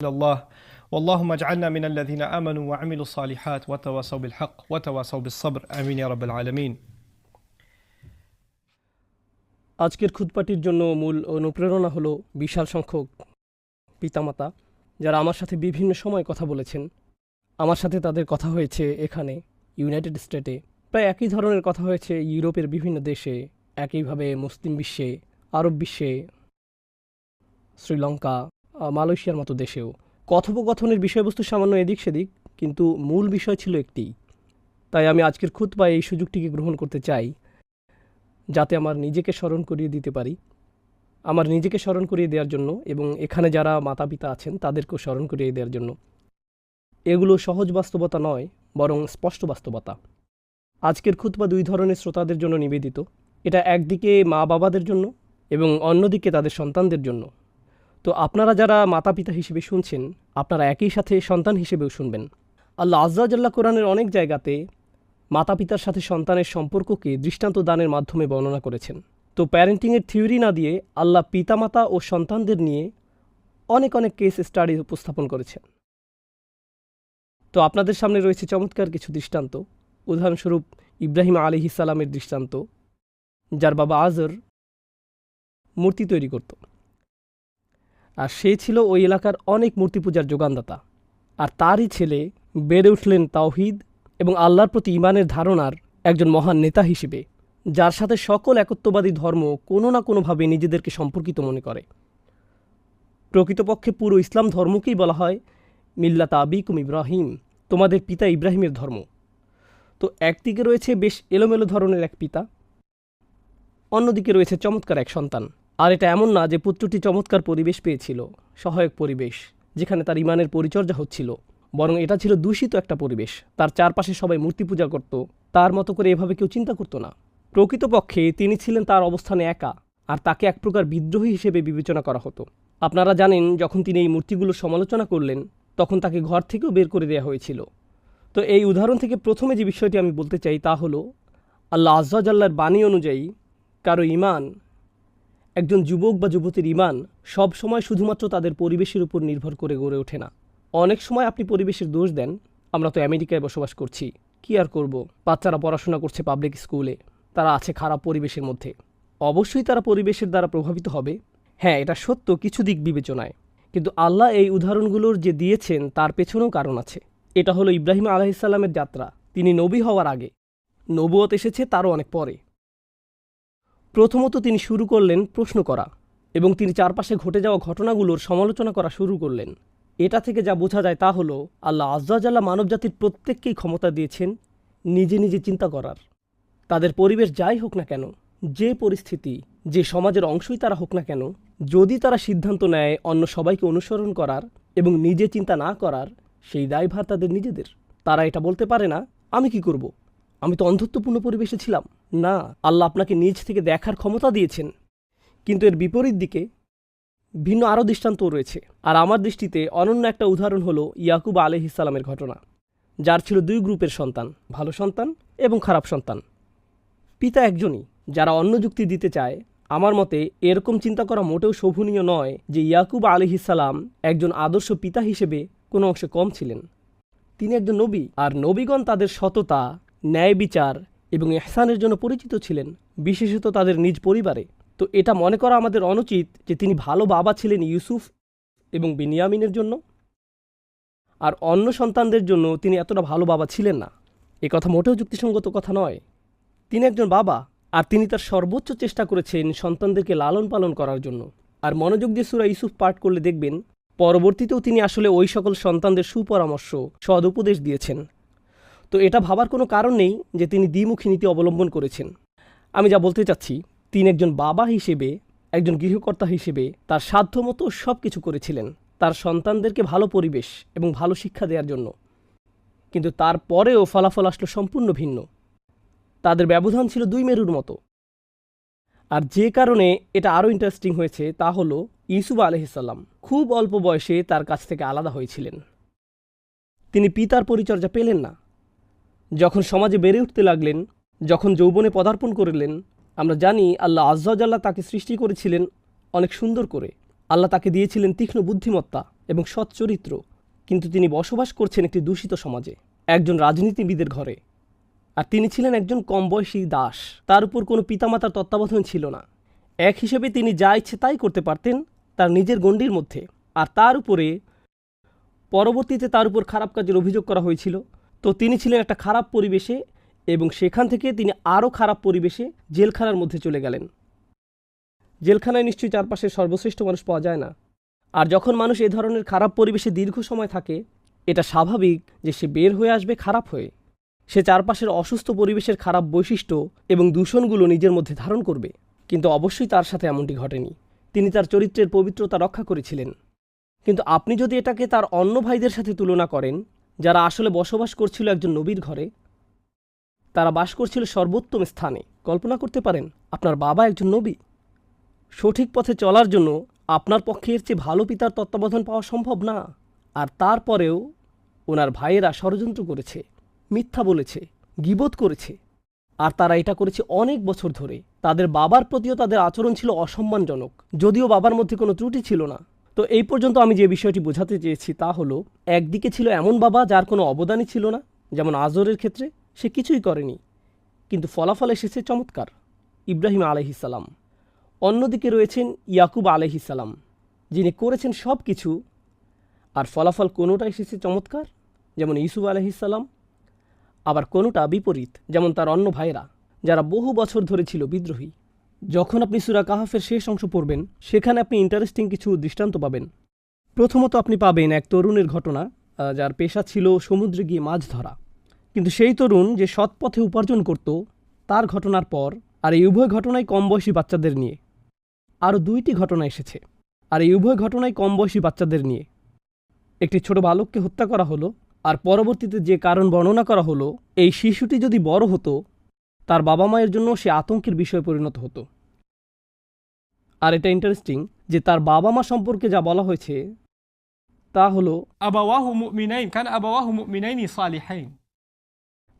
إلى الله واللهم اجعلنا من الذين آمنوا وعملوا الصالحات وتواصوا بالحق وتواصوا بالصبر آمين يا رب العالمين আজকের খুদপাটির জন্য মূল অনুপ্রেরণা হলো বিশাল সংখ্যক পিতামাতা যারা আমার সাথে বিভিন্ন সময় কথা বলেছেন আমার সাথে তাদের কথা হয়েছে এখানে ইউনাইটেড স্টেটে প্রায় একই ধরনের কথা হয়েছে ইউরোপের বিভিন্ন দেশে একইভাবে মুসলিম বিশ্বে আরব বিশ্বে শ্রীলঙ্কা আহ, মালয়েশিয়ার মতো দেশেও। কথোপকথনের বিষয়বস্তু সামান্য এদিক সেদিক, কিন্তু মূল বিষয় ছিল একটি। তাই আমি আজকের খুতবা এই সুযোগটিকে গ্রহণ করতে চাই, যাতে আমার নিজেকে স্মরণ করিয়ে দিতে পারি। আমার নিজেকে স্মরণ করিয়ে দেওয়ার জন্য এবং এখানে যারা মাতা পিতা আছেন, তাদেরকেও স্মরণ করিয়ে দেওয়ার জন্য। এগুলো সহজ বাস্তবতা নয়, বরং স্পষ্ট বাস্তবতা। আজকের খুতবা দুই ধরনের শ্রোতাদের জন্য নিবেদিত। এটা একদিকে মা বাবাদের জন্য এবং অন্যদিকে তাদের সন্তানদের জন্য। তো আপনারা যারা মাতা পিতা হিসেবে শুনছেন, আপনারা একই সাথে সন্তান হিসেবেও শুনবেন। আল্লাহ আজ্জাজাল্লাহ কোরআনের অনেক জায়গাতে মাতা পিতার সাথে সন্তানের সম্পর্ককে দৃষ্টান্ত দানের মাধ্যমে বর্ণনা করেছেন। তো প্যারেন্টিংয়ের থিওরি না দিয়ে আল্লাহ পিতামাতা ও সন্তানদের নিয়ে অনেক অনেক কেস স্টাডি উপস্থাপন করেছেন। তো আপনাদের সামনে রয়েছে চমৎকার কিছু দৃষ্টান্ত। উদাহরণস্বরূপ ইব্রাহিম আলী দৃষ্টান্ত, যার বাবা আজর মূর্তি তৈরি করত। আর সে ছিল ওই এলাকার অনেক মূর্তি পূজার যোগানদাতা। আর তারই ছেলে বেড়ে উঠলেন তাওহিদ এবং আল্লাহর প্রতি ইমানের ধারণার একজন মহান নেতা হিসেবে, যার সাথে সকল একত্ববাদী ধর্ম কোনো না কোনোভাবে নিজেদেরকে সম্পর্কিত মনে করে। প্রকৃতপক্ষে পুরো ইসলাম ধর্মকেই বলা হয় মিল্লাত আবিকুম ইব্রাহিম, তোমাদের পিতা ইব্রাহিমের ধর্ম। তো একদিকে রয়েছে বেশ এলোমেলো ধরনের এক পিতা, অন্যদিকে রয়েছে চমৎকার এক সন্তান। আর এটা এমন না যে পুত্রটি চমৎকার পরিবেশ পেয়েছিল, সহায়ক পরিবেশ, যেখানে তার ইমানের পরিচর্যা হচ্ছিল। বরং এটা ছিল দূষিত একটা পরিবেশ। তার চারপাশে সবাই মূর্তি পূজা করত, তার মতো করে এভাবে কেউ চিন্তা করতো না। প্রকৃতপক্ষে তিনি ছিলেন তার অবস্থানে একা, আর তাকে এক প্রকার বিদ্রোহী হিসেবে বিবেচনা করা হতো। আপনারা জানেন, যখন তিনি এই মূর্তিগুলোর সমালোচনা করলেন, তখন তাকে ঘর থেকেও বের করে দেওয়া হয়েছিল। তো এই উদাহরণ থেকে প্রথমে যে বিষয়টি আমি বলতে চাই তা হলো, আল্লাহ আজ্লার বাণী অনুযায়ী, কারও ইমান একজন যুবক বা যুবতীর ইমান সব সময় শুধুমাত্র তাদের পরিবেশের উপর নির্ভর করে গড়ে ওঠে না। অনেক সময় আপনি পরিবেশের দোষ দেন, আমরা তো আমেরিকায় বসবাস করছি, কি আর করব? বাচ্চারা পড়াশোনা করছে পাবলিক স্কুলে তারা আছে খারাপ পরিবেশের মধ্যে। অবশ্যই তারা পরিবেশের দ্বারা প্রভাবিত হবে। হ্যাঁ এটা সত্য কিছু দিক বিবেচনায়। কিন্তু আল্লাহ এই উদাহরণগুলোর যে দিয়েছেন, তার পেছনেও কারণ আছে। এটা হলো ইব্রাহিম আলাহিসাল্লামের যাত্রা। তিনি নবী হওয়ার আগে। নবুয়ত এসেছে তারও অনেক পরে। প্রথমত তিনি শুরু করলেন প্রশ্ন করা এবং তিনি চারপাশে ঘটে যাওয়া ঘটনাগুলোর সমালোচনা করা শুরু করলেন। এটা থেকে যা বোঝা যায় তা হলো, আল্লাহ আজ্জাজাল্লাহ মানবজাতির প্রত্যেককেই ক্ষমতা দিয়েছেন নিজে নিজে চিন্তা করার। তাদের পরিবেশ যাই হোক না কেন, যে পরিস্থিতি, যে সমাজের অংশই তারা হোক না কেন, যদি তারা সিদ্ধান্ত নেয় অন্য সবাইকে অনুসরণ করার এবং নিজে চিন্তা না করার, সেই দায়ভার তাদের নিজেদের। তারা এটা বলতে পারে না, আমি কি করব? আমি তো অন্ধত্বপূর্ণ পরিবেশে ছিলাম। না, আল্লাহ আপনাকে নিজ থেকে দেখার ক্ষমতা দিয়েছেন। কিন্তু এর বিপরীত দিকে ভিন্ন আরও দৃষ্টান্তও রয়েছে। আর আমার দৃষ্টিতে অনন্য একটা উদাহরণ হলো ইয়াকুব আলহিসাল্লামের ঘটনা, যার ছিল দুই গ্রুপের সন্তান, ভালো সন্তান এবং খারাপ সন্তান। পিতা একজনই, যারা অন্য যুক্তি দিতে চায়। আমার মতে এরকম চিন্তা করা মোটেও শোভনীয় নয় যে ইয়াকুব আলহিসাল্লাম একজন আদর্শ পিতা হিসেবে কোনো অংশে কম ছিলেন। তিনি একজন নবী, আর নবীগণ তাদের সততা, ন্যায় বিচার এবং এহসানের জন্য পরিচিত ছিলেন, বিশেষত তাদের নিজ পরিবারে। তো এটা মনে করা আমাদের অনুচিত যে তিনি ভালো বাবা ছিলেন ইউসুফ এবং বিনিয়ামিনের জন্য। আর অন্য সন্তানদের জন্য তিনি এতটা ভালো বাবা ছিলেন না। এ কথা মোটেও যুক্তিসঙ্গত কথা নয়। তিনি একজন বাবা, আর তিনি তার সর্বোচ্চ চেষ্টা করেছেন সন্তানদেরকে লালন পালন করার জন্য। আর মনোযোগ দিয়ে সুরা ইউসুফ পাঠ করলে দেখবেন, পরবর্তীতেও তিনি আসলে ওই সকল সন্তানদের সুপরামর্শ, সদুপদেশ দিয়েছেন। তো এটা ভাবার কোনো কারণ নেই যে তিনি দ্বিমুখী নীতি অবলম্বন করেছেন। আমি যা বলতে চাচ্ছি, তিনি একজন বাবা হিসেবে, একজন গৃহকর্তা হিসেবে তার সাধ্যমতো সব কিছু করেছিলেন, তার সন্তানদেরকে ভালো পরিবেশ এবং ভালো শিক্ষা দেওয়ার জন্য। কিন্তু তারপরেও ফলাফল আসলো সম্পূর্ণ ভিন্ন। তাদের ব্যবধান ছিল দুই মেরুর মতো। আর যে কারণে এটা আরও ইন্টারেস্টিং হয়েছে তা হলো ইউসুফ আলহিসাল্লাম খুব অল্প বয়সে তার কাছ থেকে আলাদা হয়েছিলেন। তিনি পিতার পরিচর্যা পেলেন না। যখন সমাজে বেড়ে উঠতে লাগলেন, যখন যৌবনে পদার্পণ করলেন, আমরা জানি আল্লাহ আজ্জাল্লাহ তাকে সৃষ্টি করেছিলেন অনেক সুন্দর করে। আল্লাহ তাকে দিয়েছিলেন তীক্ষ্ণ বুদ্ধিমত্তা এবং সৎ চরিত্র, কিন্তু তিনি বসবাস করছেন একটি দূষিত সমাজে, একজন রাজনীতিবিদের ঘরে। আর তিনি ছিলেন একজন কম বয়সী দাস। তার উপর কোনো পিতামাতার তত্ত্বাবধান ছিল না। এক হিসেবে তিনি যা ইচ্ছে তাই করতে পারতেন, তার নিজের গণ্ডির মধ্যে। আর তার উপরে পরবর্তীতে তার উপর খারাপ কাজের অভিযোগ করা হয়েছিল। তো তিনি ছিলেন একটা খারাপ পরিবেশে এবং সেখান থেকে তিনি আরও খারাপ পরিবেশে জেলখানার মধ্যে চলে গেলেন। জেলখানায় নিশ্চয়ই চারপাশে সর্বশ্রেষ্ঠ মানুষ পাওয়া যায় না। আর যখন মানুষ এ ধরনের খারাপ পরিবেশে দীর্ঘ সময় থাকে, এটা স্বাভাবিক যে সে বের হয়ে আসবে খারাপ হয়ে। সে চারপাশের অসুস্থ পরিবেশের খারাপ বৈশিষ্ট্য এবং দূষণগুলো নিজের মধ্যে ধারণ করবে। কিন্তু অবশ্যই তার সাথে এমনটি ঘটেনি। তিনি তার চরিত্রের পবিত্রতা রক্ষা করেছিলেন। কিন্তু আপনি যদি এটাকে তার অন্য ভাইদের সাথে তুলনা করেন যারা আসলে বসবাস করছিল একজন নবীর ঘরে, তারা বাস করছিল সর্বোত্তম স্থানে। কল্পনা করতে পারেন, আপনার বাবা একজন নবী। সঠিক পথে চলার জন্য আপনার পক্ষে এর চেয়ে ভালো পিতার তত্ত্বাবধান পাওয়া সম্ভব না। আর তারপরেও ওনার ভাইয়েরা ষড়যন্ত্র করেছে, মিথ্যা বলেছে গিবোধ করেছে। আর তারা এটা করেছে অনেক বছর ধরে। তাদের বাবার প্রতিও তাদের আচরণ ছিল অসম্মানজনক। যদিও বাবার মধ্যে কোনো ত্রুটি ছিল না। তো এই পর্যন্ত আমি যে বিষয়টি বোঝাতে চেয়েছি তা হলো, একদিকে ছিল এমন বাবা যার কোনো অবদানই ছিল না, যেমন আজরের ক্ষেত্রে সে কিছুই করেনি, কিন্তু ফলাফল এসেছে চমৎকার, ইব্রাহিম আলহিসাল্লাম অন্যদিকে রয়েছেন ইয়াকুব আলহিসাল্লাম যিনি করেছেন সব কিছু আর ফলাফল কোনোটা এসেছে চমৎকার, যেমন ইসুফ আলহিসাল্লাম আবার কোনোটা বিপরীত, যেমন তার অন্য ভাইয়েরা, যারা বহু বছর ধরে ছিল বিদ্রোহী। যখন আপনি সুরা কাহাফের শেষ অংশ পড়বেন, সেখানে আপনি ইন্টারেস্টিং কিছু দৃষ্টান্ত পাবেন। প্রথমত আপনি পাবেন এক তরুণের ঘটনা যার পেশা ছিল সমুদ্রে গিয়ে মাছ ধরা। কিন্তু সেই তরুণ যে সৎ পথে উপার্জন করত, তার ঘটনার পর আর এই উভয় ঘটনাই কম বয়সী বাচ্চাদের নিয়ে। আরও দুইটি ঘটনা এসেছে। আর এই উভয় ঘটনাই কম বয়সী বাচ্চাদের নিয়ে। একটি ছোট বালককে হত্যা করা হলো, আর পরবর্তীতে যে কারণ বর্ণনা করা হলো, এই শিশুটি যদি বড় হতো তার বাবা মায়ের জন্য সে আতঙ্কের বিষয়ে পরিণত হতো। আর এটা ইন্টারেস্টিং যে তার বাবা মা সম্পর্কে যা বলা হয়েছে তা হলো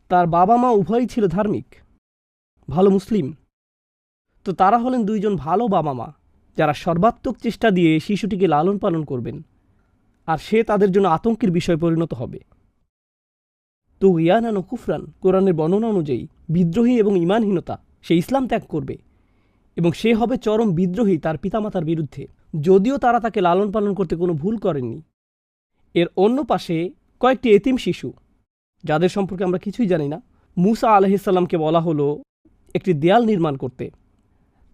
তার বাবা মা উভয়ই ছিল ধার্মিক ভালো মুসলিম। তো তারা হলেন দুইজন ভালো বাবা মা যারা সর্বাত্মক চেষ্টা দিয়ে শিশুটিকে লালন পালন করবেন আর সে তাদের জন্য আতঙ্কের বিষয় পরিণত হবে। তো ইয়ানান ও কুফরান কোরআনের বর্ণনা অনুযায়ী বিদ্রোহী এবং ইমানহীনতা সে ইসলাম ত্যাগ করবে এবং সে হবে চরম বিদ্রোহী তার পিতামাতার বিরুদ্ধে। যদিও তারা তাকে লালন পালন করতে কোনো ভুল করেননি। এর অন্য পাশে কয়েকটি এতিম শিশু, যাদের সম্পর্কে আমরা কিছুই জানি না, মুসা আলহিসাল্লামকে বলা হলো একটি দেয়াল নির্মাণ করতে।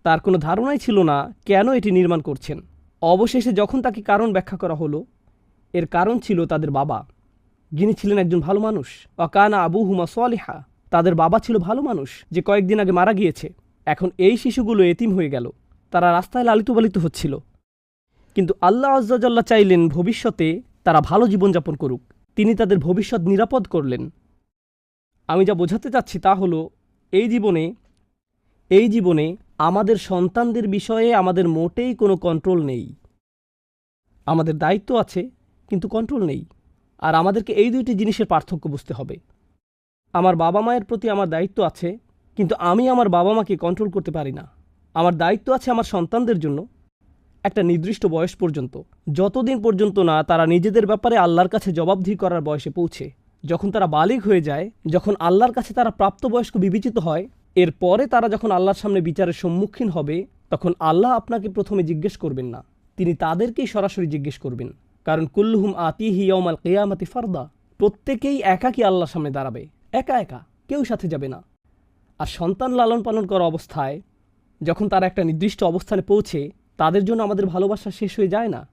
তার কোনো ধারণাই ছিল না কেন এটি নির্মাণ করছেন। অবশেষে যখন তাকে কারণ ব্যাখ্যা করা হলো, এর কারণ ছিল তাদের বাবা। যিনি ছিলেন একজন ভালো মানুষ। অকানা আবু হুমা সোয়ালিহা তাদের বাবা ছিল ভালো মানুষ যে কয়েকদিন আগে মারা গিয়েছে। এখন এই শিশুগুলো এতিম হয়ে গেল। তারা রাস্তায় লালিত পালিত হচ্ছিল। কিন্তু আল্লাহ আজ্জাল্লাহ চাইলেন ভবিষ্যতে তারা ভালো জীবনযাপন করুক। তিনি তাদের ভবিষ্যৎ নিরাপদ করলেন। আমি যা বোঝাতে চাচ্ছি তা হলো, এই জীবনে এই জীবনে আমাদের সন্তানদের বিষয়ে আমাদের মোটেই কোনো কন্ট্রোল নেই। আমাদের দায়িত্ব আছে, কিন্তু কন্ট্রোল নেই। আর আমাদেরকে এই দুইটি জিনিসের পার্থক্য বুঝতে হবে। আমার বাবা মায়ের প্রতি আমার দায়িত্ব আছে, কিন্তু আমি আমার বাবা মাকে কন্ট্রোল করতে পারি না। আমার দায়িত্ব আছে আমার সন্তানদের জন্য, একটা নির্দিষ্ট বয়স পর্যন্ত। যতদিন পর্যন্ত না তারা নিজেদের ব্যাপারে আল্লাহর কাছে জবাবদিহি করার বয়সে পৌঁছে, যখন তারা বালিগ হয়ে যায়, যখন আল্লাহর কাছে তারা প্রাপ্তবয়স্ক বিবেচিত হয়, এরপরে তারা যখন আল্লাহর সামনে বিচারের সম্মুখীন হবে, তখন আল্লাহ আপনাকে প্রথমে জিজ্ঞেস করবেন না। তিনি তাদেরকেই সরাসরি জিজ্ঞেস করবেন। কারণ কুল্লুহুম আতিহি ইয়মাল কেয়ামাতি ফারদা। প্রত্যেকেই একাকী আল্লাহর সামনে দাঁড়াবে। একা একা, কেউ সাথে যাবে না। আর সন্তান লালন পালন করা অবস্থায় যখন তারা একটা নির্দিষ্ট অবস্থানে পৌঁছে, তাদের জন্য আমাদের ভালোবাসা শেষ হয়ে যায় না।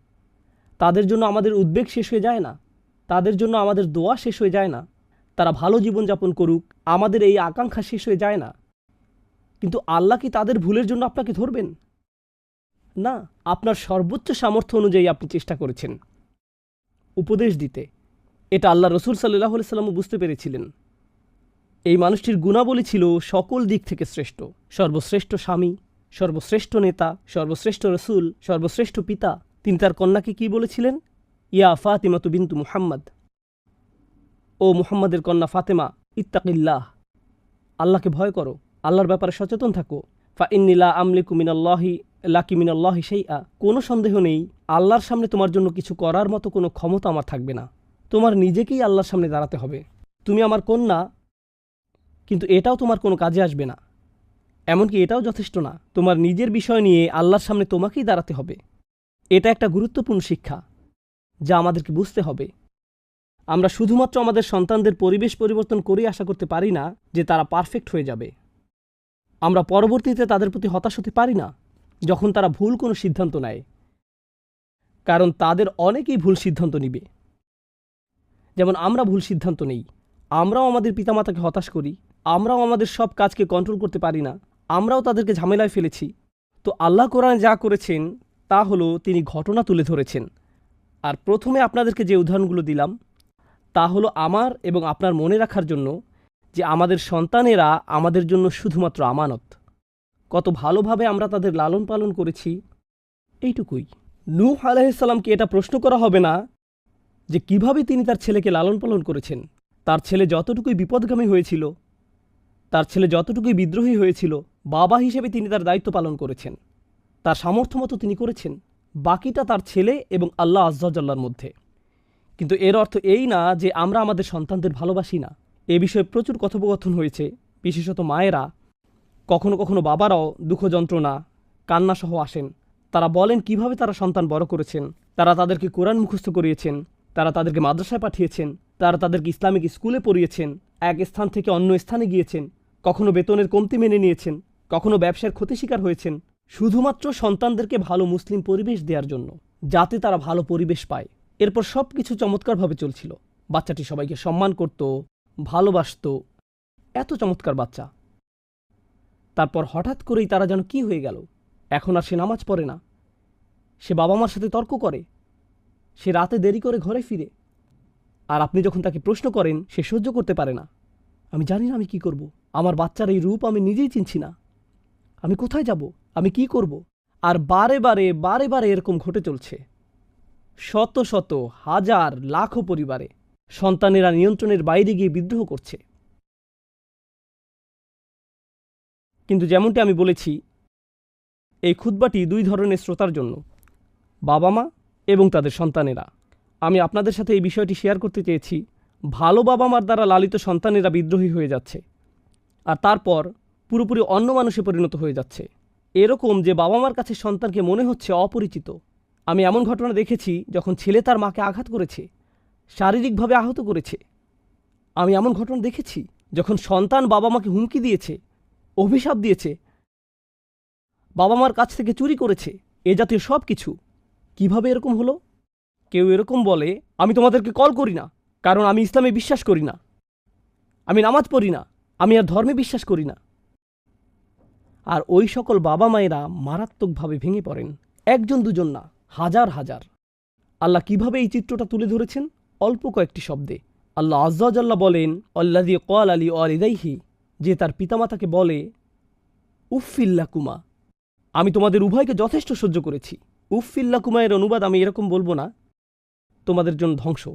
তাদের জন্য আমাদের উদ্বেগ শেষ হয়ে যায় না। তাদের জন্য আমাদের দোয়া শেষ হয়ে যায় না। তারা ভালো জীবনযাপন করুক, আমাদের এই আকাঙ্ক্ষা শেষ হয়ে যায় না। কিন্তু আল্লাহ কি তাদের ভুলের জন্য আপনাকে ধরবেন? না, আপনার সর্বোচ্চ সামর্থ্য অনুযায়ী আপনি চেষ্টা করেছেন। উপদেশ দিতে। এটা আল্লাহ রসুল সাল্লাহ সাল্লামও বুঝতে পেরেছিলেন। এই মানুষটির গুণাবলী ছিল সকল দিক থেকে শ্রেষ্ঠ। সর্বশ্রেষ্ঠ স্বামী, সর্বশ্রেষ্ঠ নেতা, সর্বশ্রেষ্ঠ রসুল, সর্বশ্রেষ্ঠ পিতা। তিনি তার কন্যাকে কি বলেছিলেন? ইয়া ফাতিমাতু বিন্তু মুহাম্মদ। ও মুহাম্মাদের কন্যা ফাতেমা, ইত্তাকিল্লাহ। আল্লাহকে ভয় করো, আল্লাহর ব্যাপারে সচেতন থাকো। ফা ইন্নিলা আমলিকু লাকিমিন আল্লাহ সেই আ কোনো সন্দেহ নেই, আল্লাহর সামনে তোমার জন্য কিছু করার মতো কোনো ক্ষমতা আমার থাকবে না। তোমার নিজেকেই আল্লাহর সামনে দাঁড়াতে হবে। তুমি আমার কন্যা, কিন্তু এটাও তোমার কোনো কাজে আসবে না। এমনকি এটাও যথেষ্ট না, তোমার নিজের বিষয় নিয়ে আল্লাহর সামনে তোমাকেই দাঁড়াতে হবে। এটা একটা গুরুত্বপূর্ণ শিক্ষা, যা আমাদেরকে বুঝতে হবে। আমরা শুধুমাত্র আমাদের সন্তানদের পরিবেশ পরিবর্তন করেই আশা করতে পারি না যে তারা পারফেক্ট হয়ে যাবে। আমরা পরবর্তীতে তাদের প্রতি হতাশ হতে পারি না। যখন তারা ভুল কোনো সিদ্ধান্ত নেয়, কারণ তাদের অনেকেই ভুল সিদ্ধান্ত নিবে। যেমন আমরা ভুল সিদ্ধান্ত নেই, আমরাও আমাদের পিতামাতাকে হতাশ করি, আমরাও আমাদের সব কাজকে কন্ট্রোল করতে পারি না, আমরাও তাদেরকে ঝামেলায় ফেলেছি। তো আল্লাহ কোরআন যা করেছেন, তা হলো তিনি ঘটনা তুলে ধরেছেন। আর প্রথমে আপনাদেরকে যে উদাহরণগুলো দিলাম, তা হলো আমার এবং আপনার মনে রাখার জন্য যে আমাদের সন্তানেরা আমাদের জন্য শুধুমাত্র আমানত। কত ভালোভাবে আমরা তাদের লালন পালন করেছি। এইটুকুই। নূহ আলাইসাল্লামকে এটা প্রশ্ন করা হবে না? যে কীভাবে তিনি তার ছেলেকে লালন পালন করেছেন? তার ছেলে যতটুকুই বিপদগামী হয়েছিল, তার ছেলে যতটুকুই বিদ্রোহী হয়েছিল, বাবা হিসেবে তিনি তার দায়িত্ব পালন করেছেন। তার সামর্থ্য মতো তিনি করেছেন, বাকিটা তার ছেলে এবং আল্লাহ আজ্জাল্লার মধ্যে। কিন্তু এর অর্থ এই না যে আমরা আমাদের সন্তানদের ভালোবাসি না। এ বিষয়ে প্রচুর কথোপকথন হয়েছে, বিশেষত মায়েরা। কখনো কখনো বাবারাও দুঃখ যন্ত্রণা, কান্নাসহ আসেন। তারা বলেন, কীভাবে তারা সন্তান বড় করেছেন? তারা তাদেরকে কোরআন মুখস্থ করিয়েছেন, তারা তাদেরকে মাদ্রাসায় পাঠিয়েছেন, তারা তাদেরকে ইসলামিক স্কুলে পড়িয়েছেন, এক স্থান থেকে অন্য স্থানে গিয়েছেন, কখনো বেতনের কমতি মেনে নিয়েছেন, কখনো ব্যবসার ক্ষতি শিকার হয়েছেন, শুধুমাত্র সন্তানদেরকে ভালো মুসলিম পরিবেশ দেওয়ার জন্য, যাতে তারা ভালো পরিবেশ পায়। এরপর সব কিছু চমৎকারভাবে চলছিল। বাচ্চাটি সবাইকে সম্মান করত, ভালোবাসত। এত চমৎকার বাচ্চা। তারপর হঠাৎ করেই তারা যেন কি হয়ে গেল। এখন আর সে নামাজ পড়ে না। সে বাবা মার সাথে তর্ক করে। সে রাতে দেরি করে ঘরে ফিরে। আর আপনি যখন তাকে প্রশ্ন করেন, সে সহ্য করতে পারে না। আমি জানি না আমি কি করব। আমার বাচ্চার এই রূপ আমি নিজেই চিনছি না। আমি কোথায় যাব? আমি কি করব? আর বারে বারে বারে বারে এরকম ঘটে চলছে। শত শত, হাজার, লাখো পরিবারে সন্তানেরা নিয়ন্ত্রণের বাইরে গিয়ে বিদ্রোহ করছে। কিন্তু যেমনটি আমি বলেছি, এই খুতবাটি দুই ধরনের শ্রোতার জন্য, বাবা মা এবং তাদের সন্তানেরা। আমি আপনাদের সাথে এই বিষয়টি শেয়ার করতে চেয়েছি, ভালো বাবা মার দ্বারা লালিত সন্তানেরা বিদ্রোহী হয়ে যাচ্ছে, আর তারপর পুরোপুরি অন্য মানুষে পরিণত হয়ে যাচ্ছে। এরকম যে বাবা মার কাছে সন্তানকে মনে হচ্ছে অপরিচিত, আমি এমন ঘটনা দেখেছি যখন ছেলে তার মাকে আঘাত করেছে, শারীরিকভাবে আহত করেছে। আমি এমন ঘটনা দেখেছি যখন সন্তান বাবা মাকে হুমকি দিয়েছে অভিশাপ দিয়েছে। বাবা মার কাছ থেকে চুরি করেছে, এ জাতীয় সব কিছু কীভাবে এরকম হলো? কেউ এরকম বলে, আমি তোমাদেরকে কল করি না, কারণ আমি ইসলামে বিশ্বাস করি না। আমি নামাজ পড়ি না, আমি আর ধর্মে বিশ্বাস করি না। আর ওই সকল বাবা মায়েরা মারাত্মকভাবে ভেঙে পড়েন। একজন দুজন না, হাজার হাজার। আল্লাহ কীভাবে এই চিত্রটা তুলে ধরেছেন? অল্প কয়েকটি শব্দে। আল্লাহ আজ্জাল্লাহ বলেন অল্লাদি কল আলী অলিদাইহি যে তার পিতামাতাকে বলে উফিল্লা কুমা আমি তোমাদের উভয়কে যথেষ্ট সহ্য করেছি। উফিল্লা কুমা এর অনুবাদ আমি এরকম বলব না। তোমাদের জন্য ধ্বংস।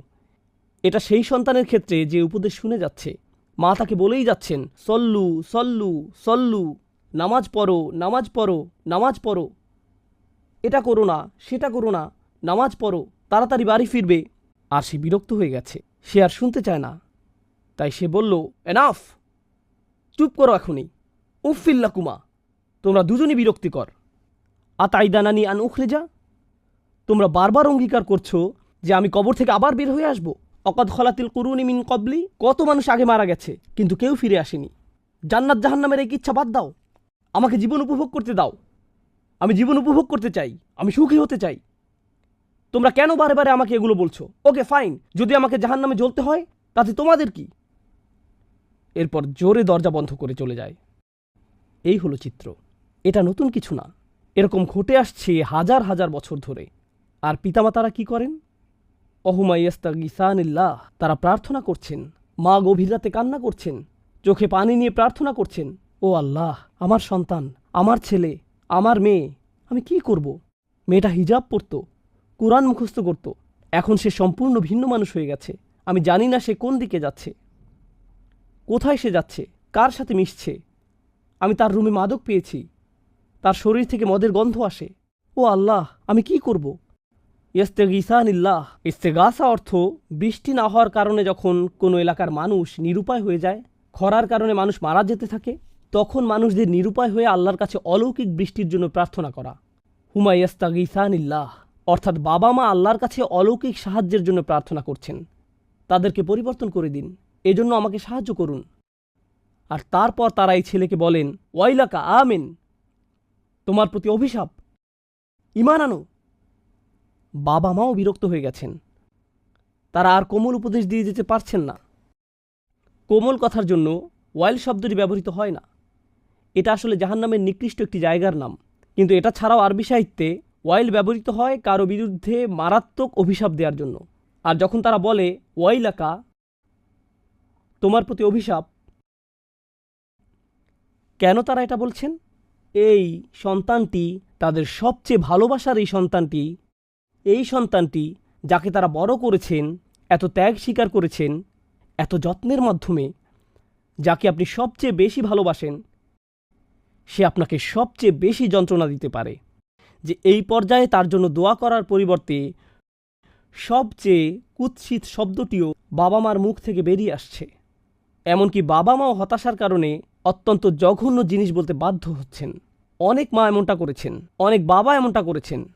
এটা সেই সন্তানের ক্ষেত্রে যে উপদেশ শুনে যাচ্ছে। মা তাকে বলেই যাচ্ছেন, সল্লু সল্লু সল্লু, নামাজ পড়ো নামাজ পড়ো নামাজ পড়ো। এটা করো না, সেটা করো না, নামাজ পড়ো, তাড়াতাড়ি বাড়ি ফিরবে। আর সে বিরক্ত হয়ে গেছে। সে আর শুনতে চায় না। তাই সে বলল, এনাফ! চুপ করো এখনই। উফিল্লা কুমা তোমরা দুজনই বিরক্তিকর। আতাইদানানি আন উখরেজা, তোমরা বারবার অঙ্গীকার করছ যে আমি কবর থেকে আবার বের হয়ে আসব। অকাদ খলাতিল করুনি মিন কবলি কত মানুষ আগে মারা গেছে, কিন্তু কেউ ফিরে আসেনি। জান্নাত জাহান্নামের এই ইচ্ছা বাদ দাও। আমাকে জীবন উপভোগ করতে দাও। আমি জীবন উপভোগ করতে চাই। আমি সুখী হতে চাই। তোমরা কেন বারে বারে আমাকে এগুলো বলছো? Okay, fine. যদি আমাকে জাহান্নামে জ্বলতে হয়, তাতে তোমাদের কি? এরপর জোরে দরজা বন্ধ করে চলে যায়। এই হলো চিত্র। এটা নতুন কিছু না। এরকম ঘটে আসছে হাজার হাজার বছর ধরে। আর পিতামাতারা কি করেন? অহুমাইয়াস্তাগিসানিল্লাহ তারা প্রার্থনা করছেন। মা গভীর রাতে কান্না করছেন। চোখে পানি নিয়ে প্রার্থনা করছেন। ও আল্লাহ, আমার সন্তান, আমার ছেলে, আমার মেয়ে, আমি কি করব? মেয়েটা হিজাব পরত, কোরআন মুখস্থ করত। এখন সে সম্পূর্ণ ভিন্ন মানুষ হয়ে গেছে। আমি জানি না সে কোন দিকে যাচ্ছে। কোথায় সে যাচ্ছে? কার সাথে মিশছে? আমি তার রুমে মাদক পেয়েছি। তার শরীর থেকে মদের গন্ধ আসে। ও আল্লাহ, আমি কি করব? ইস্তেগিসানিল্লাহ। ইস্তেগাসা অর্থ, বৃষ্টি না হওয়ার কারণে যখন কোনো এলাকার মানুষ নিরুপায় হয়ে যায়, খরার কারণে মানুষ মারা যেতে থাকে, তখন মানুষদের নিরুপায় হয়ে আল্লাহর কাছে অলৌকিক বৃষ্টির জন্য প্রার্থনা করা। হুমা ইস্তাগিসানিল্লাহ। অর্থাৎ বাবা মা আল্লাহর কাছে অলৌকিক সাহায্যের জন্য প্রার্থনা করছেন। তাদেরকে পরিবর্তন করে দিন। এজন্য আমাকে সাহায্য করুন। আর তারপর তারা এই ছেলেকে বলেন, ওয়াইলাকা, আমিন। তোমার প্রতি অভিশাপ। ইমান আনো। বাবা মাও বিরক্ত হয়ে গেছেন। তারা আর কোমল উপদেশ দিয়ে যেতে পারছেন না। কোমল কথার জন্য ওয়াইল শব্দটি ব্যবহৃত হয় না। এটা আসলে জাহান্নামের নিকৃষ্ট একটি জায়গার নাম। কিন্তু এটা ছাড়াও আরবি সাহিত্যে ওয়াইল ব্যবহৃত হয় কারও বিরুদ্ধে মারাত্মক অভিশাপ দেওয়ার জন্য। আর যখন তারা বলে, ওয়াইলাকা তোমার প্রতি অভিশাপ? কেন তারা এটা বলছেন? এই সন্তানটি তাদের সবচেয়ে ভালোবাসার এই সন্তানটি এই সন্তানটি যাকে তারা বড় করেছেন, এত ত্যাগ স্বীকার করেছেন, এত যত্নের মাধ্যমে যাকে আপনি সবচেয়ে বেশি ভালোবাসেন, সে আপনাকে সবচেয়ে বেশি যন্ত্রণা দিতে পারে। যে এই পর্যায়ে তার জন্য দোয়া করার পরিবর্তে সবচেয়ে কুৎসিত শব্দটিও বাবা মার মুখ থেকে বেরিয়ে আসছে। এমনকি বাবা মাও হতাশার কারণে অত্যন্ত জঘন্য জিনিস বলতে বাধ্য হচ্ছেন। অনেক মা এমনটা করেছেন, অনেক বাবা এমনটা করেছেন।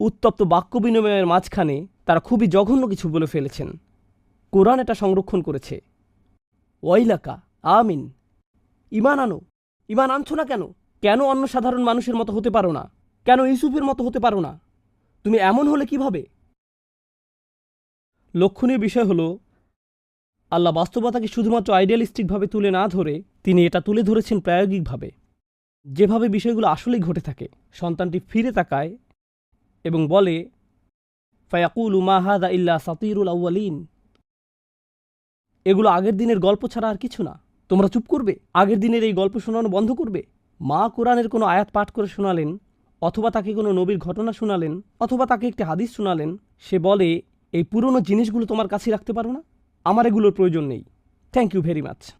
উত্তপ্ত বাক্য বিনিময়ের মাঝখানে তারা খুবই জঘন্য কিছু বলে ফেলেছেন। কোরআন এটা সংরক্ষণ করেছে। ওয়াইলাকা, আমিন। ইমান আনো, ইমান আনছো না কেন? কেন অন্য সাধারণ মানুষের মতো হতে পারো না? কেন ইউসুফের মতো হতে পারো না? তুমি এমন হলে কীভাবে? লক্ষণীয় বিষয় হলো আল্লাহ বাস্তবতাকে শুধুমাত্র আইডিয়ালিস্টিকভাবে তুলে না ধরে তিনি এটা তুলে ধরেছেন প্রায়োগিকভাবে। যেভাবে বিষয়গুলো আসলেই ঘটে থাকে, সন্তানটি ফিরে তাকায় এবং বলে, ফায়াকুল উমাহাদা ইল্লা সাতিরুল আউ্বালিন এগুলো আগের দিনের গল্প ছাড়া আর কিছু না। তোমরা চুপ করবে। আগের দিনের এই গল্প শোনানো বন্ধ করবে। মা কোরআনের কোনো আয়াত পাঠ করে শোনালেন, অথবা তাকে কোনো নবীর ঘটনা শোনালেন, অথবা তাকে একটি হাদিস শোনালেন। সে বলে, এই পুরনো জিনিসগুলো তোমার কাছে রাখতে পারো না? আমার এগুলোর প্রয়োজন নেই। থ্যাংক ইউ ভেরি মাচ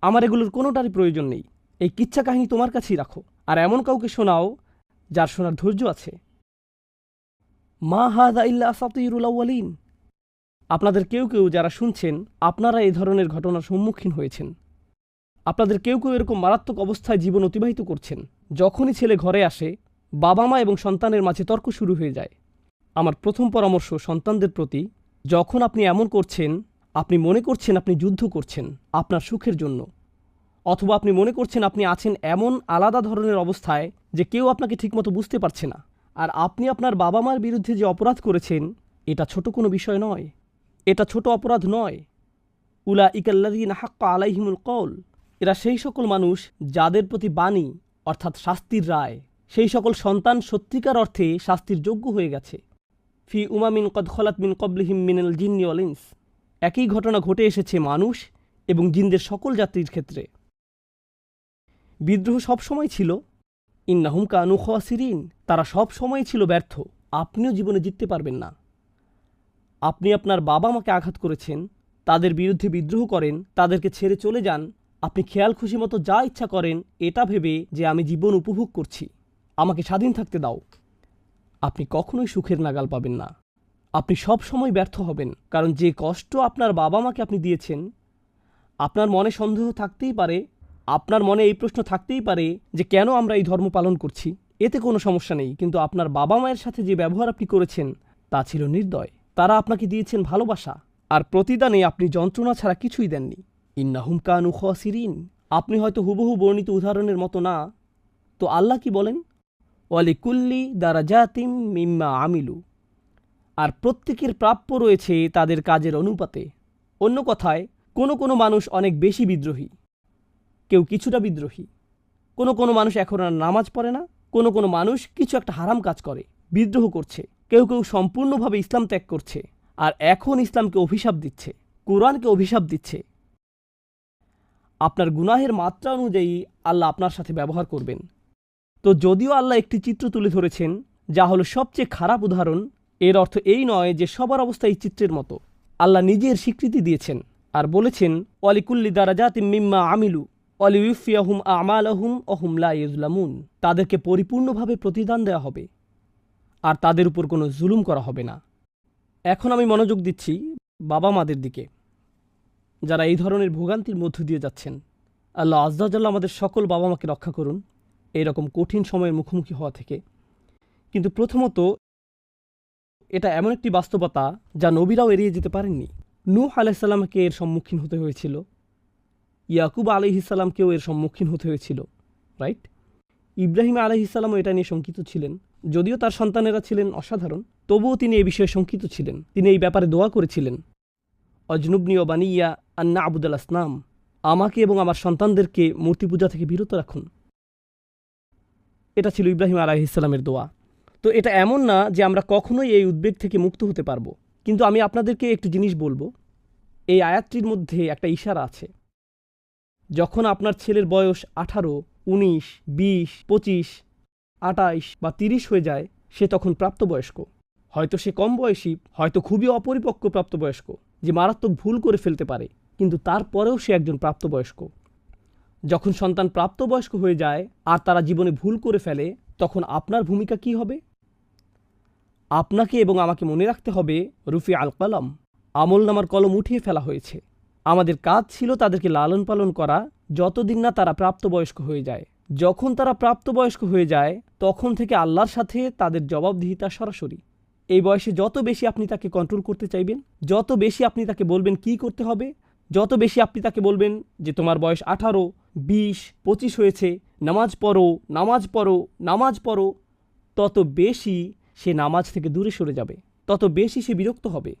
আমার এগুলোর কোনোটারই প্রয়োজন নেই। এই কিচ্ছা কাহিনী তোমার কাছেই রাখো। আর এমন কাউকে শোনাও যার শোনার ধৈর্য আছে। মা হাদা ইল্লা আসাতিরুল আউ্বালিন আপনাদের কেউ কেউ যারা শুনছেন, আপনারা এই ধরনের ঘটনার সম্মুখীন হয়েছেন। আপনাদের কেউ কেউ এরকম মারাত্মক অবস্থায় জীবন অতিবাহিত করছেন। যখনই ছেলে ঘরে আসে, বাবা মা এবং সন্তানের মাঝে তর্ক শুরু হয়ে যায়। আমার প্রথম পরামর্শ সন্তানদের প্রতি, যখন আপনি এমন করছেন আপনি মনে করছেন আপনি যুদ্ধ করছেন আপনার সুখের জন্য। অথবা আপনি মনে করছেন আপনি আছেন এমন আলাদা ধরনের অবস্থায় যে কেউ আপনাকে ঠিকমতো বুঝতে পারছে না। আর আপনি আপনার বাবা মার বিরুদ্ধে যে অপরাধ করেছেন, এটা ছোট কোনো বিষয় নয়। এটা ছোট অপরাধ নয়। উলা ইকাল্লাদিন হাক্কা আলাইহিমুল কল এরা সেই সকল মানুষ যাদের প্রতি বাণী, অর্থাৎ শাস্তির রায়, সেই সকল সন্তান সত্যিকার অর্থে শাস্তির যোগ্য হয়ে গেছে। ফি উমামিন কদ খলাত মিন কবলিহিম মিনাল জিন্নি অলিন্স একই ঘটনা ঘটে এসেছে মানুষ এবং জিনদের সকল জাতির ক্ষেত্রে। বিদ্রোহ সবসময় ছিল। ইন্নাহুম কানু খোয়াসিরিন তারা সব সময় ছিল ব্যর্থ। আপনিও জীবনে জিততে পারবেন না। আপনি আপনার বাবা মাকে আঘাত করেছেন। তাদের বিরুদ্ধে বিদ্রোহ করেন। তাদেরকে ছেড়ে চলে যান। আপনি খেয়াল খুশি মতো যা ইচ্ছা করেন, এটা ভেবে যে আমি জীবন উপভোগ করছি। আমাকে স্বাধীন থাকতে দাও। আপনি কখনোই সুখের নাগাল পাবেন না। আপনি সব সময় ব্যর্থ হবেন, কারণ যে কষ্ট আপনার বাবা মাকে আপনি দিয়েছেন, আপনার মনে সন্দেহ থাকতেই পারে, আপনার মনে এই প্রশ্ন থাকতেই পারে যে কেন আমরা এই ধর্ম পালন করছি। এতে কোনো সমস্যা নেই, কিন্তু আপনার বাবা মায়ের সাথে যে ব্যবহার আপনি করেছেন, তা ছিল নির্দয়। তারা আপনাকে দিয়েছেন ভালোবাসা, আর প্রতিদানে আপনি যন্ত্রণা ছাড়া কিছুই দেননি। ইন্নাহুম কানু খসিরিন, আপনি হয়তো হুবহু বর্ণিত উদাহরণের মতো না। তো আল্লাহ কি বলেন? ওয়ালি কুল্লি দারাজাতিম মিম্মা আমিলু। আর প্রত্যেকের প্রাপ্য রয়েছে তাদের কাজের অনুপাতে। অন্য কথায়, কোনো কোনো মানুষ অনেক বেশি বিদ্রোহী, কেউ কিছুটা বিদ্রোহী। কোনো কোনো মানুষ এখন আর নামাজ পড়ে না, কোনো কোনো মানুষ কিছু একটা হারাম কাজ করে, বিদ্রোহ করছে। কেউ কেউ সম্পূর্ণভাবে ইসলাম ত্যাগ করছে, আর এখন ইসলামকে অভিশাপ দিচ্ছে, কোরআনকে অভিশাপ দিচ্ছে। আপনার গুনাহের মাত্রা অনুযায়ী আল্লাহ আপনার সাথে ব্যবহার করবেন। তো যদিও আল্লাহ একটি চিত্র তুলে ধরেছেন, যা হলো সবচেয়ে খারাপ উদাহরণ এর অর্থ এই নয় যে সবার অবস্থা এই চিত্রের মতো। আল্লাহ নিজের স্বীকৃতি দিয়েছেন আর বলেছেন, ওয়ালিকুল্লি দারাজাতি মিম্মা আমিলু অলিউফিয়াহুম আমালাহুম অহুমলা ইজলামুন তাদেরকে পরিপূর্ণভাবে প্রতিদান দেওয়া হবে, আর তাদের উপর কোনো জুলুম করা হবে না। এখন আমি মনোযোগ দিচ্ছি বাবা মাদের দিকে, যারা এই ধরনের ভোগান্তির মধ্য দিয়ে যাচ্ছেন। আল্লাহ আজ্জাজাল্লাহ আমাদের সকল বাবা মাকে রক্ষা করুন, এরকম কঠিন সময়ের মুখোমুখি হওয়া থেকে। কিন্তু প্রথমত এটা এমন একটি বাস্তবতা যা নবীরাও এড়িয়ে যেতে পারেননি। নূহ আলাইসাল্লামকে এর সম্মুখীন হতে হয়েছিল। ইয়াকুব আলহিসাল্লামকেও এর সম্মুখীন হতে হয়েছিল, রাইট? ইব্রাহিম আলহিসাল্লামও এটা নিয়ে শঙ্কিত ছিলেন। যদিও তার সন্তানেরা ছিলেন অসাধারণ, তবুও তিনি এ বিষয়ে শঙ্কিত ছিলেন। তিনি এই ব্যাপারে দোয়া করেছিলেন, অজনুবনি ও বানিয়া আন্না আবুদাল আসনাম, আমাকে এবং আমার সন্তানদেরকে মূর্তি পূজা থেকে বিরত রাখুন। এটা ছিল ইব্রাহিম আলাহিসাল্লামের দোয়া। তো এটা এমন না যে আমরা কখনোই এই উদ্বেগ থেকে মুক্ত হতে পারব। কিন্তু আমি আপনাদেরকে একটি জিনিস বলব, এই আয়াতটির মধ্যে একটা ইশারা আছে। যখন আপনার ছেলের বয়স আঠারো, উনিশ, বিশ, পঁচিশ আটাইশ বা তিরিশ হয়ে যায়, সে তখন প্রাপ্তবয়স্ক। হয়তো সে কম বয়সী, হয়তো খুবই অপরিপক্ক প্রাপ্তবয়স্ক, যে মারাত্মক ভুল করে ফেলতে পারে, কিন্তু তারপরেও সে একজন প্রাপ্তবয়স্ক। যখন সন্তান প্রাপ্তবয়স্ক হয়ে যায় আর তারা জীবনে ভুল করে ফেলে, তখন আপনার ভূমিকা কি হবে? আপনাকে এবং আমাকে মনে রাখতে হবে, রুফি আল কালাম। আমল নামার কলম উঠিয়ে ফেলা হয়েছে। আমাদের কাজ ছিল তাদেরকে লালন পালন করা, যতদিন না তারা প্রাপ্তবয়স্ক হয়ে যায়। যখন তারা প্রাপ্তবয়স্ক হয়ে যায়, তখন থেকে আল্লাহর সাথে তাদের জবাবদিহিতা সরাসরি। এই বয়সে যত বেশি আপনি তাকে কন্ট্রোল করতে চাইবেন, যত বেশি আপনি তাকে বলবেন কি করতে হবে, যত বেশি আপনি তাকে বলবেন যে তোমার বয়স আঠারো, বিশ, পঁচিশ হয়েছে, নামাজ পড়ো নামাজ পড়ো নামাজ পড়ো, তত বেশি সে নামাজ থেকে দূরে সরে যাবে। তত বেশি সে বিরক্ত হবে।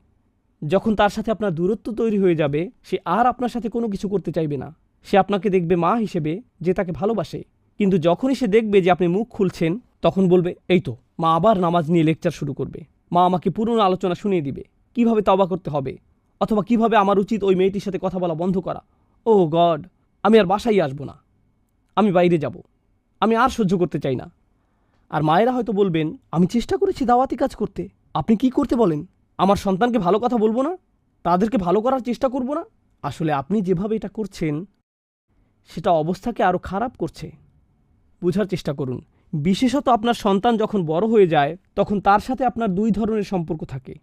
যখন তার সাথে আপনার দূরত্ব তৈরি হয়ে যাবে, সে আর আপনার সাথে কোনো কিছু করতে চাইবে না। সে আপনাকে দেখবে মা হিসেবে, যে তাকে ভালোবাসে। কিন্তু যখনই সে দেখবে যে আপনি মুখ খুলছেন, তখন বলবে, এই তো, মা আবার নামাজ নিয়ে লেকচার শুরু করবে। মা আমাকে পুরনো আলোচনা শুনিয়ে দিবে। কীভাবে তবা করতে হবে? অথবা কীভাবে আমার উচিত ওই মেয়েটির সাথে কথা বলা বন্ধ করা? ও গড, আমি আর বাসায় আসব না। আমি বাইরে যাব। আমি আর সহ্য করতে চাই না। আর মায়েরা হয়তো বলবেন, আমি চেষ্টা করেছি দাওয়াতি কাজ করতে। আপনি কি করতে বলেন? আমার সন্তানকে ভালো কথা বলব না? তাদেরকে ভালো করার চেষ্টা করব না? আসলে আপনি যেভাবে এটা করছেন, সেটা অবস্থাকে আরও খারাপ করছে। বোঝার চেষ্টা করুন। বিশেষত আপনার সন্তান যখন বড় হয়ে যায়, তখন তার সাথে আপনার দুই ধরনের সম্পর্ক থাকে।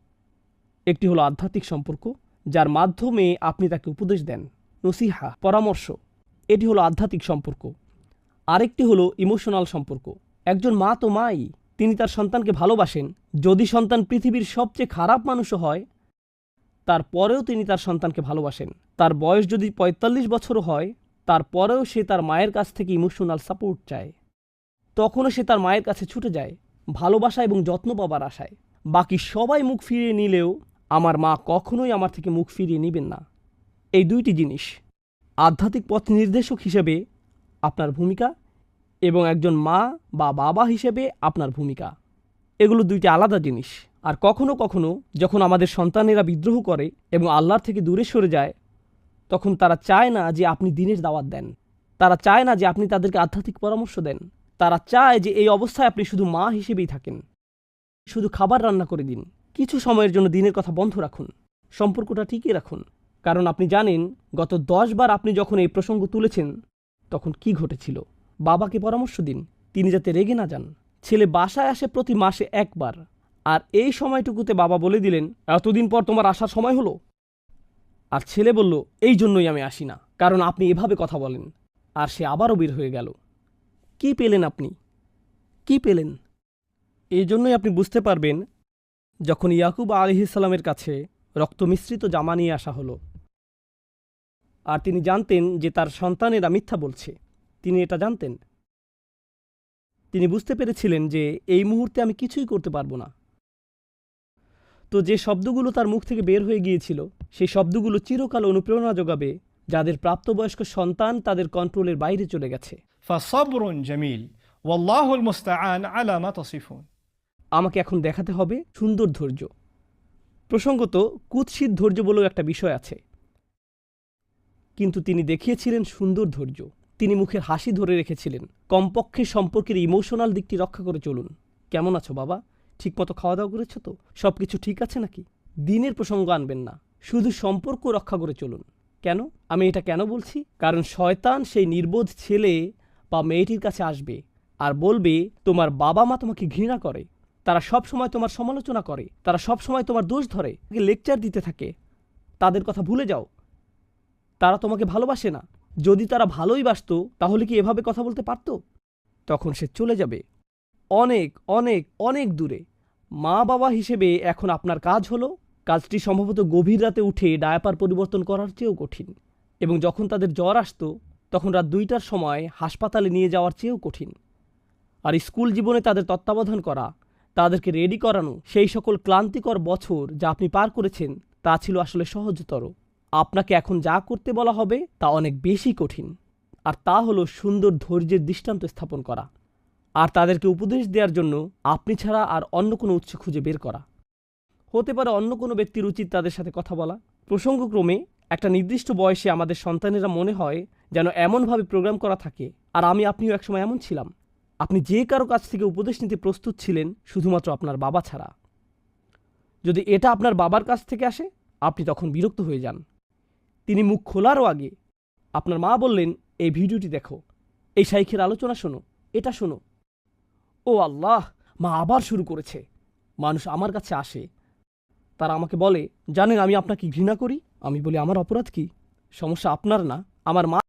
একটি হলো আধ্যাত্মিক সম্পর্ক, যার মাধ্যমে আপনি তাকে উপদেশ দেন, নসিহা, পরামর্শ। এটি হলো আধ্যাত্মিক সম্পর্ক। আরেকটি হলো ইমোশনাল সম্পর্ক। একজন মা তো মাই, তিনি তার সন্তানকে ভালোবাসেন। যদি সন্তান পৃথিবীর সবচেয়ে খারাপ মানুষও হয়, তারপরেও তিনি তার সন্তানকে ভালোবাসেন। তার বয়স যদি পঁয়তাল্লিশ বছরও হয়, তারপরেও সে তার মায়ের কাছ থেকে ইমোশনাল সাপোর্ট চায়। তখনও সে তার মায়ের কাছে ছুটে যায়, ভালোবাসা এবং যত্ন পাবার আশায়। বাকি সবাই মুখ ফিরিয়ে নিলেও আমার মা কখনোই আমার থেকে মুখ ফিরিয়ে নেবেন না। এই দুইটি জিনিস। আধ্যাত্মিক পথ নির্দেশক হিসেবে আপনার ভূমিকা এবং একজন মা বা বাবা হিসেবে আপনার ভূমিকা। এগুলো দুইটি আলাদা জিনিস। আর কখনো কখনো যখন আমাদের সন্তানেরা বিদ্রোহ করে এবং আল্লাহর থেকে দূরে সরে যায়, তখন তারা চায় না যে আপনি দিনের দাওয়াত দেন। তারা চায় না যে আপনি তাদেরকে আধ্যাত্মিক পরামর্শ দেন। তারা চায় যে এই অবস্থায় আপনি শুধু মা হিসেবেই থাকেন। শুধু খাবার রান্না করে দিন। কিছু সময়ের জন্য দিনের কথা বন্ধ রাখুন। সম্পর্কটা ঠিকই রাখুন। কারণ আপনি জানেন, গত দশ বার আপনি যখন এই প্রসঙ্গ তুলেছেন, তখন কি ঘটেছিল? বাবাকে পরামর্শ দিন, তিনি যাতে রেগে না যান। ছেলে বাসায় আসে প্রতি মাসে একবার। আর এই সময়টুকুতে বাবা বলে দিলেন, এতদিন পর তোমার আসার সময় হলো? আর ছেলে বলল, এই জন্যই আমি আসি না, কারণ আপনি এভাবে কথা বলেন। আর সে আবারও বের হয়ে গেল। কি পেলেন আপনি? কি পেলেন? এই জন্যই আপনি বুঝতে পারবেন, যখন ইয়াকুব আলহিসাল্লামের কাছে রক্ত মিশ্রিত জামা নিয়ে আসা হলো। আর তিনি জানতেন যে তার সন্তানেরা মিথ্যা বলছে। তিনি এটা জানতেন। তিনি বুঝতে পেরেছিলেন যে এই মুহূর্তে আমি কিছুই করতে পারব না। তো যে শব্দগুলো তার মুখ থেকে বের হয়ে গিয়েছিল সেই শব্দগুলো চিরকাল অনুপ্রেরণা যোগাবে যাদের প্রাপ্তবয়স্ক সন্তান তাদের কন্ট্রোলের বাইরে চলে গেছে। তসিফুন। আমাকে এখন দেখাতে হবে সুন্দর ধৈর্য। প্রসঙ্গত কুৎসিত ধৈর্য বলেও একটা বিষয় আছে। কিন্তু তিনি দেখিয়েছিলেন সুন্দর ধৈর্য। তিনি মুখের হাসি ধরে রেখেছিলেন। কমপক্ষে সম্পর্কের ইমোশনাল দিকটি রক্ষা করে চলুন। কেমন আছো বাবা? ঠিকমতো খাওয়া দাওয়া করেছ তো? সব কিছু ঠিক আছে নাকি? দিনের প্রসঙ্গ আনবেন না। শুধু সম্পর্ক রক্ষা করে চলুন। কেন? আমি এটা কেন বলছি? কারণ শয়তান সেই নির্বোধ ছেলে বা মেয়েটির কাছে আসবে আর বলবে, তোমার বাবা মা তোমাকে ঘৃণা করে। তারা সব সময় তোমার সমালোচনা করে। তারা সব সময় তোমার দোষ ধরে। লেকচার দিতে থাকে। তাদের কথা ভুলে যাও। তারা তোমাকে ভালোবাসে না। যদি তারা ভালোই বাসতো, তাহলে কি এভাবে কথা বলতে পারত? তখন সে চলে যাবে। অনেক অনেক অনেক দূরে। মা বাবা হিসেবে এখন আপনার কাজ হলো, কাজটি সম্ভবত গভীর রাতে উঠে ডায়াপার পরিবর্তন করার চেয়েও কঠিন। এবং যখন তাদের জ্বর আসতো, তখন রাত দুইটার সময় হাসপাতালে নিয়ে যাওয়ার চেয়েও কঠিন। আর স্কুল জীবনে তাদের তত্ত্বাবধান করা, তাদেরকে রেডি করানো, সেই সকল ক্লান্তিকর বছর যা আপনি পার করেছেন, তা ছিল আসলে সহজতর। আপনাকে এখন যা করতে বলা হবে তা অনেক বেশি কঠিন। আর তা হলো সুন্দর ধৈর্যের দৃষ্টান্ত স্থাপন করা। আর তাদেরকে উপদেশ দেওয়ার জন্য আপনি ছাড়া আর অন্য কোনো উৎস খুঁজে বের করা। হতে পারে অন্য কোনো ব্যক্তির উচিত তাদের সাথে কথা বলা। প্রসঙ্গক্রমে, একটা নির্দিষ্ট বয়সে আমাদের সন্তানেরা মনে হয় যেন এমনভাবে প্রোগ্রাম করা থাকে, আর আমি আপনিও একসময় এমন ছিলাম। আপনি যে কারও কাছ থেকে উপদেশ নিতে প্রস্তুত ছিলেন শুধুমাত্র আপনার বাবা ছাড়া। যদি এটা আপনার বাবার কাছ থেকে আসে, আপনি তখন বিরক্ত হয়ে যান। তিনি মুখ খোলারও আগে। আপনার মা বললেন, এই ভিডিওটি দেখো। এই শাইখের আলোচনা শোনো, এটা শোনো। ও আল্লাহ, মা আবার শুরু করেছে। মানুষ আমার কাছে আসে। তারা আমাকে বলে, জানেন আমি আপনাকে ঘৃণা করি? আমি বলি, আমার অপরাধ কি? সমস্যা আপনার না, আমার মা